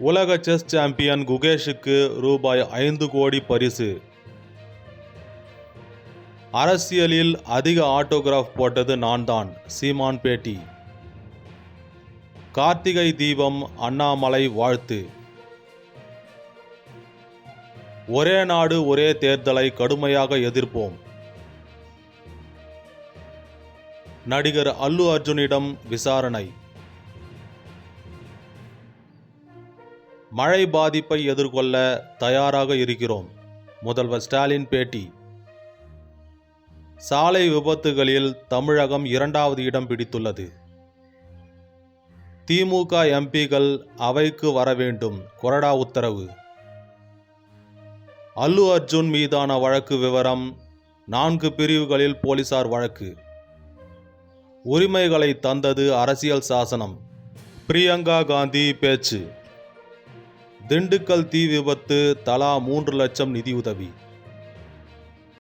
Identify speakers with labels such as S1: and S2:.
S1: உலக chess champion குகேஷுக்கு ரூபாய் ஐந்து கோடி பரிசு. அரசியலில் அதிக ஆட்டோகிராஃப் போட்டது நான் தான் சீமான் பேட்டி. கார்த்திகை தீபம் அண்ணாமலை வாழ்த்து. ஒரே நாடு ஒரே தேர்தலை கடுமையாக எதிர்ப்போம். நடிகர் அல்லு அர்ஜுனிடம் விசாரணை. மழை பாதிப்பை எதிர்கொள்ள தயாராக இருக்கிறோம். முதல்வர் ஸ்டாலின் பேட்டி. சாலை விபத்துகளில் தமிழகம் இரண்டாவது இடம் பிடித்துள்ளது. திமுக எம்பிகள் அவைக்கு வர வேண்டும். கொறடா உத்தரவு. அல்லு அர்ஜுன் மீதான வழக்கு விவரம் நான்கு பிரிவுகளில் போலீசார் வழக்கு. உரிமைகளை தந்தது அரசியல் சாசனம். பிரியங்கா காந்தி பேச்சு. திண்டுக்கல் தீ விபத்து தலா மூன்று லட்சம் நிதியுதவி